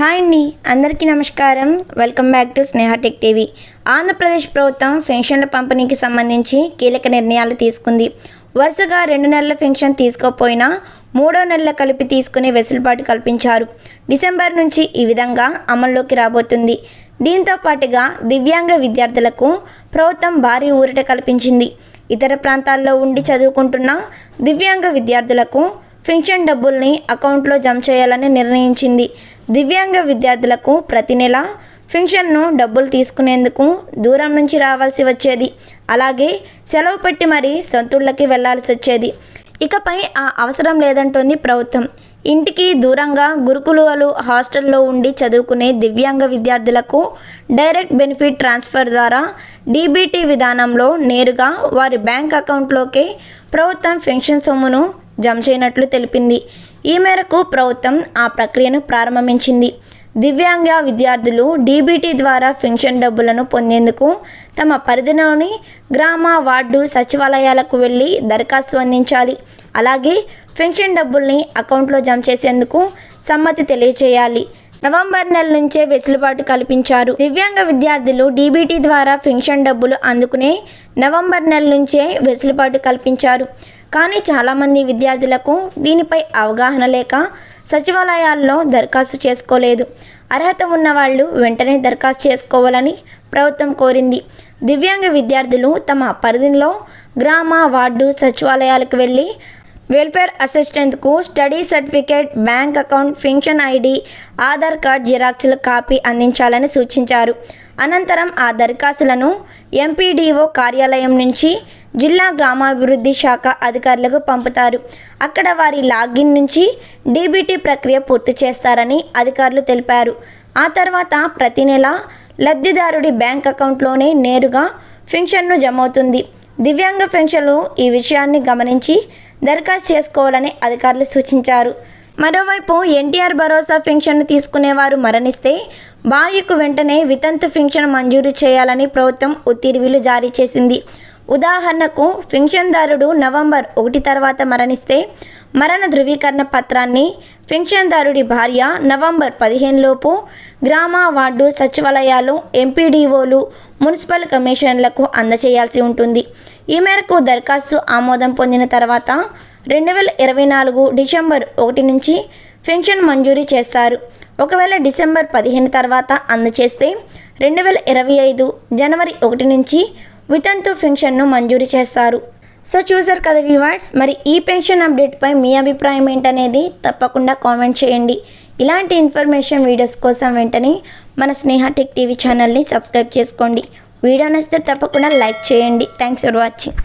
Hi అండి. అందరికీ నమస్కారం. Welcome back to Sneha tech TV. Andhra Pradesh ప్రభుత్వం పెన్షన్ల పంపిణీకి సంబంధించి కీలక నిర్ణయాలు తీసుకుంది. వరుసగా రెండు నెలల పెన్షన్ తీసుకోకపోయినా మూడో నెలల కలిపి తీసుకునే వెసులుబాటు కల్పించారు. డిసెంబర్ నుంచి ఈ విధంగా అమల్లోకి రాబోతుంది. దీంతో పాటుగా దివ్యాంగ విద్యార్థులకు ప్రభుత్వం భారీ ఊరట కల్పించింది. ఇతర ప్రాంతాల్లో ఉండి చదువుకుంటున్న దివ్యాంగ విద్యార్థులకు పెన్షన్ డబ్బుల్ని అకౌంట్లో జమ చేయాలని నిర్ణయించింది. దివ్యాంగ విద్యార్థులకు ప్రతి నెల పెన్షన్ను డబ్బులు తీసుకునేందుకు దూరం నుంచి రావాల్సి వచ్చేది. అలాగే సెలవు పెట్టి మరీ సొంతూళ్ళకి వెళ్ళాల్సి వచ్చేది. ఇకపై ఆ అవసరం లేదంటోంది ప్రభుత్వం. ఇంటికి దూరంగా గురుకులాలు హాస్టల్లో ఉండి చదువుకునే దివ్యాంగ విద్యార్థులకు డైరెక్ట్ బెనిఫిట్ ట్రాన్స్ఫర్ ద్వారా డీబీటీ విధానంలో నేరుగా వారి బ్యాంక్ అకౌంట్లోకే ప్రభుత్వం పెన్షన్ సొమ్మును జమ చేయనట్లు తెలిపింది. ఈ మేరకు ప్రభుత్వం ఆ ప్రక్రియను ప్రారంభించింది. దివ్యాంగ విద్యార్థులు డీబీటీ ద్వారా పెన్షన్ డబ్బులను పొందేందుకు తమ పరిధిలోని గ్రామ వార్డు సచివాలయాలకు వెళ్ళి దరఖాస్తు అందించాలి. అలాగే పెన్షన్ డబ్బుల్ని అకౌంట్లో జమ చేసేందుకు సమ్మతి తెలియచేయాలి నవంబర్ నెల నుంచే వెసులుబాటు కల్పించారు. దివ్యాంగ విద్యార్థులు డీబీటీ ద్వారా పెన్షన్ డబ్బులు అందుకునే నవంబర్ నెల నుంచే వెసులుబాటు కల్పించారు. కానీ చాలామంది విద్యార్థులకు దీనిపై అవగాహన లేక సచివాలయాల్లో దరఖాస్తు చేసుకోలేదు. అర్హత ఉన్నవాళ్ళు వెంటనే దరఖాస్తు చేసుకోవాలని ప్రభుత్వం కోరింది. దివ్యాంగ విద్యార్థులు తమ పరిధిలో గ్రామ వార్డు సచివాలయాలకు వెళ్ళి welfare అసిస్టెంట్కు study certificate bank account pension ID Aadhaar card జిరాక్స్ల copy అందించాలని సూచించారు. అనంతరం ఆ దరఖాస్తులను ఎంపీడీఓ కార్యాలయం నుంచి జిల్లా గ్రామాభివృద్ధి శాఖ అధికారులకు పంపుతారు. అక్కడ వారి లాగిన్ నుంచి డీబీటీ ప్రక్రియ పూర్తి చేస్తారని అధికారులు తెలిపారు. ఆ తర్వాత ప్రతి నెల లబ్ధిదారుడి బ్యాంక్ అకౌంట్లోనే నేరుగా పెన్షన్ను జమ అవుతుంది దివ్యాంగ పెన్షన్లు ఈ విషయాన్ని గమనించి దరఖాస్తు చేసుకోవాలని అధికారులు సూచించారు. మరోవైపు ఎన్టీఆర్ భరోసా పెన్షన్ను తీసుకునేవారు మరణిస్తే భార్యకు వెంటనే వితంతు పెన్షన్ మంజూరు చేయాలని ప్రభుత్వం ఉత్తర్వులు జారీ చేసింది. ఉదాహరణకు పెన్షన్దారుడు నవంబర్ ఒకటి తర్వాత మరణిస్తే మరణ ధృవీకరణ పత్రాన్ని పెన్షన్దారుడి భార్య నవంబర్ పదిహేనులోపు గ్రామ వార్డు సచివాలయాలు ఎంపీడీఓలు మున్సిపల్ కమిషన్లకు అందచేయాల్సి ఉంటుంది. ఈ మేరకు దరఖాస్తు ఆమోదం పొందిన తర్వాత రెండు వేల ఇరవై నాలుగు డిసెంబర్ ఒకటి నుంచి పెన్షన్ మంజూరీ చేస్తారు. ఒకవేళ డిసెంబర్ పదిహేను తర్వాత అందచేస్తే రెండు వేల ఇరవై ఐదు జనవరి ఒకటి నుంచి వితంతు పెన్షన్ను మంజూరు చేస్తారు సో చూసారు కదా వివార్డ్స్ మరి ఈ పెన్షన్ అప్డేట్పై మీ అభిప్రాయం ఏంటనేది తప్పకుండా కామెంట్ చేయండి. ఇలాంటి ఇన్ఫర్మేషన్ వీడియోస్ కోసం వెంటనే మన స్నేహ టెక్ టీవీ ఛానల్ని సబ్స్క్రైబ్ చేసుకోండి. వీడియో నచ్చితే తప్పకుండా లైక్ చేయండి. Thanks for watching